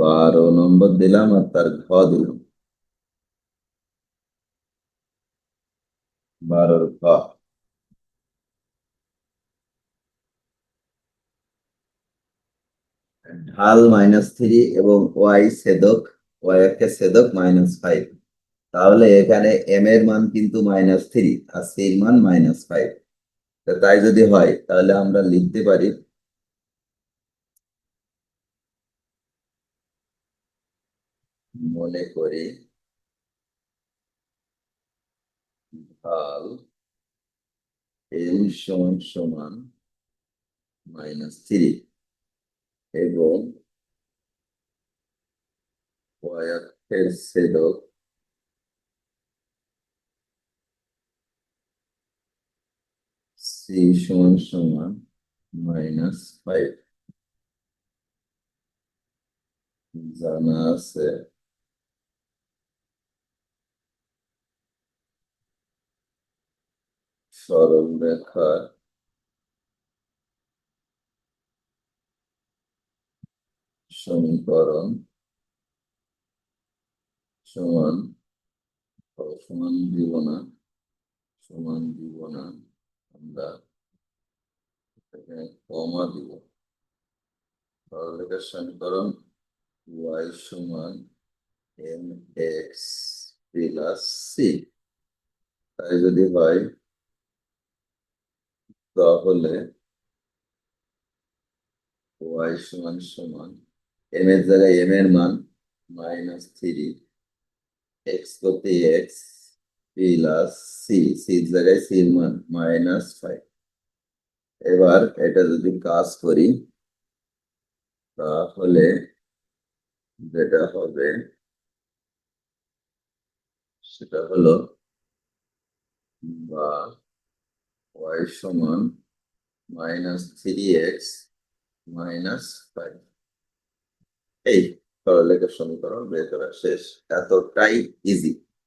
বারো নম্বর দিলাম আর তার ঘ দিলাম। বারোর ঘ। ঢাল মাইনাস থ্রি এবং ওয়াই ছেদক ওয়াই একে ছেদক মাইনাস ফাইভ তাহলে এখানে এম এর মান কিন্তু মাইনাস থ্রি আর সির মান মাইনাস ফাইভ তাই যদি হয়, তাহলে আমরা লিখতে পারি মনে করি। ঢাল এম সমান সমান মাইনাস থ্রি এবং ওয়াইয়ের ছেদক সি সমান সমান মাইনাস ফাইভ জানা আছে। সরল রেখার সমীকরণ সমান সমান দিব না সমান দিব না আমরা এখানে কমা দিব সরলরেখার সমীকরণ y সমান এম এক্স প্লাস সি তাই যদি হয় তাহলে ওয়াই সমান সমান m এর জায়গায় এম এর মান মাইনাস থ্রি এক্স করতে এক্স প্লাস সি সির জায়গায় সি এর মান মাইনাস ফাইভ এবার এটা যদি কাজ করি, তাহলে যেটা হবে, সেটা হলো বা y সমান minus three X minus five এই সরলেখার সমীকরণ বের করা শেষ। এতটাই ইজি